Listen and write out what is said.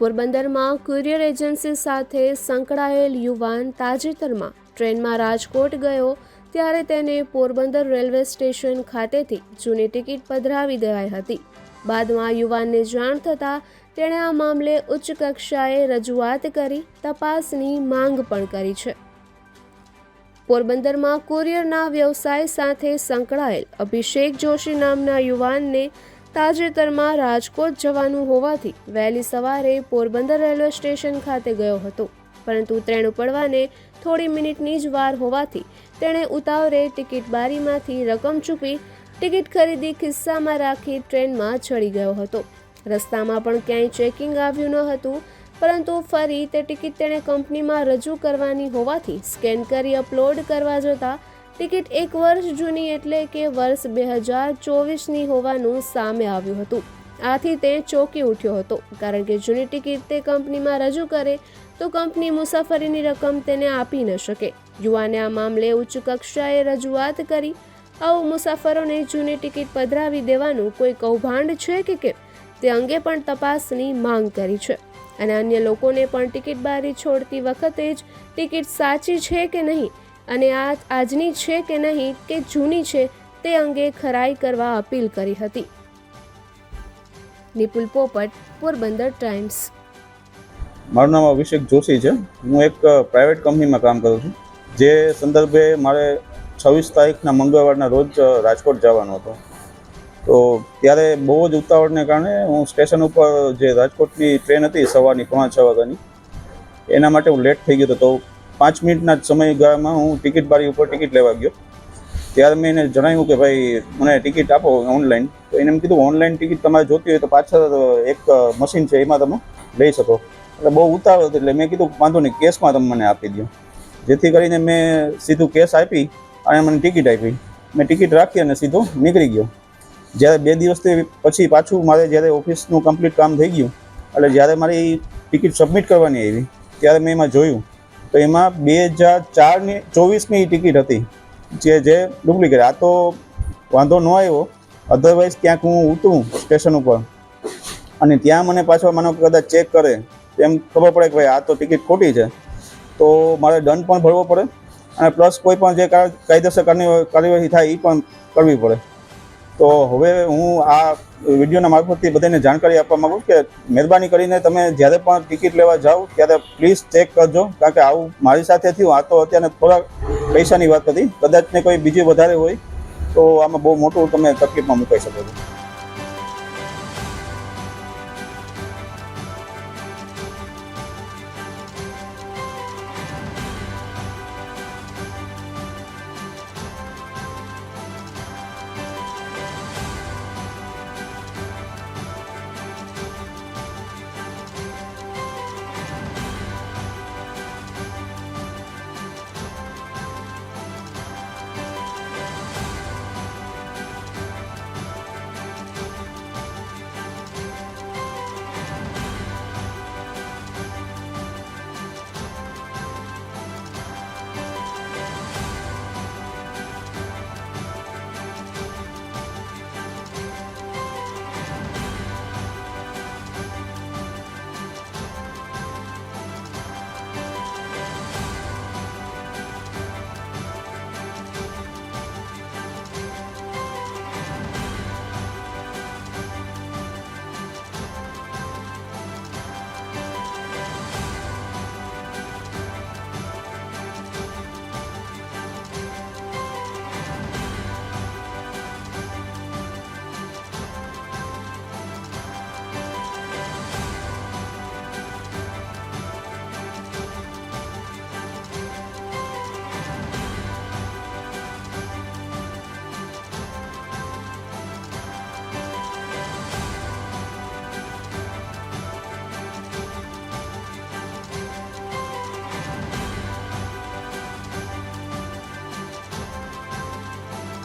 પોરબંદરમાં courier agency સાથે સંકળાયેલ યુવાન તાજેતરમાં ટ્રેનમાં રાજકોટ ગયો ત્યારે તેને પોરબંદર રેલવે સ્ટેશન ખાતેથી જૂની ટિકિટ પધરાવી દેવાઈ હતી. બાદમાં યુવાનને જાણ થતાં તેણે આ મામલે ઉચ્ચ કક્ષાએ રજૂઆત કરી તપાસની માંગ પણ કરી છે. પોરબંદરમાં કુરિયરના વ્યવસાય સાથે સંકળાયેલ અભિષેક જોશી નામના યુવાનને તાજેતરમાં રાજકોટ જવાનું હોવાથી વહેલી સવારે પોરબંદર રેલવે સ્ટેશન ખાતે ગયો હતો. પરંતુ ટ્રેન ઉપડવાને થોડી મિનિટની જ વાર હોવાથી તેણે ઉતાવળે ટિકિટ બારીમાંથી રકમ ચૂકવી ટિકિટ ખરીદી ખિસ્સામાં રાખી ટ્રેનમાં ચડી ગયો હતો. રસ્તામાં પણ ક્યાંય ચેકિંગ આવ્યું ન હતું, પરંતુ ફરી તે ટિકિટ તેણે કંપનીમાં રજૂ કરવાની હોવાથી સ્કેન કરી અપલોડ કરવા જતાં ટિકિટ એક વર્ષ જૂની એટલે કે વર્ષ બે હજાર ચોવીસની હોવાનું સામે આવ્યું હતું. આથી તે ચોંકી ઉઠ્યો હતો. કારણ કે જૂની ટિકિટ તે કંપનીમાં રજૂ કરે તો કંપની મુસાફરીની રકમ તેને આપી ન શકે. યુવાને આ મામલે ઉચ્ચ કક્ષાએ રજૂઆત કરી, આવું મુસાફરોને જૂની ટિકિટ પધરાવી દેવાનું કોઈ કૌભાંડ છે કે કેમ? તે અંગે પણ તપાસની માંગ કરી છે. અને અન્ય લોકોને પણ ટિકિટ બારી છોડતી વખતે જ ટિકિટ સાચી છે કે નહીં અને આ આજની છે કે નહીં કે જૂની છે તે અંગે ખરાઈ કરવા અપીલ કરી હતી. નિપુલ પોપટ, પોરબંદર ટાઈમ્સ. મારું નામ અભિષેક જોશી છે. હું એક પ્રાઇવેટ કંપનીમાં કામ કરું છું. જે સંદર્ભે મારે છવ્વીસ તારીખના મંગળવારના રોજ રાજકોટ જવાનો હતો. તો ત્યારે બહુ જ ઉતાવળને કારણે હું સ્ટેશન ઉપર જે રાજકોટની ટ્રેન હતી સવારની પાંચ, છ વાગ્યાની, એના માટે હું લેટ થઈ ગયો હતો. તો પાંચ મિનિટના સમયગાળામાં હું ટિકિટ બારી ઉપર ટિકિટ લેવા ગયો. ત્યારે મેં એને જણાવ્યું કે ભાઈ, મને ટિકિટ આપો ઓનલાઈન. તો એને એમ કીધું, ઓનલાઈન ટિકિટ તમારે જોતી હોય તો પાછળ એક મશીન છે, એમાં તમે લઈ શકો. એટલે બહુ ઉતાવળ હતો, એટલે મેં કીધું, વાંધો નહીં, કેશમાં તમે મને આપી દો જેથી કરીને મેં સીધું કેશ આપી અને મને ટિકિટ આપી. મેં ટિકિટ રાખી અને સીધો નીકળી ગયો. જ્યારે બે દિવસથી પછી પાછું મારે જ્યારે ઓફિસનું કમ્પ્લીટ કામ થઈ ગયું, એટલે જ્યારે મારી ટિકિટ સબમિટ કરવાની આવી, ત્યારે મેં એમાં જોયું તો એમાં બે હજાર ચારની, ચોવીસની ટિકિટ હતી, જે જે ડુપ્લિકેટ. આ તો વાંધો ન આવ્યો. અધરવાઇઝ ક્યાંક હું ઉતરું સ્ટેશન ઉપર. અને ત્યાં મને પાછો માનો કદાચ ચેક કરે એમ ખબર પડે કે ભાઈ આ તો ટિકિટ ખોટી છે. તો મારે દંડ પણ ભરવો પડે અને પ્લસ કોઈ પણ જે કાયદેસર કાર્ય- કાર્યવાહી થાય એ પણ કરવી પડે. તો હવે હું આ વિડીયોના મારફતથી બધાને જાણકારી આપવા માગું કે મહેરબાની કરીને તમે જ્યારે પણ ટિકિટ લેવા જાઓ, ત્યારે પ્લીઝ ચેક કરજો, કારણ કે આવું મારી સાથે થયું, આ તો અત્યારે થોડા પૈસાની વાત હતી કદાચને કોઈ બીજી વધારે હોય, તો આમાં બહુ મોટું તમે તકલીફમાં મુકાઈ શકો છો.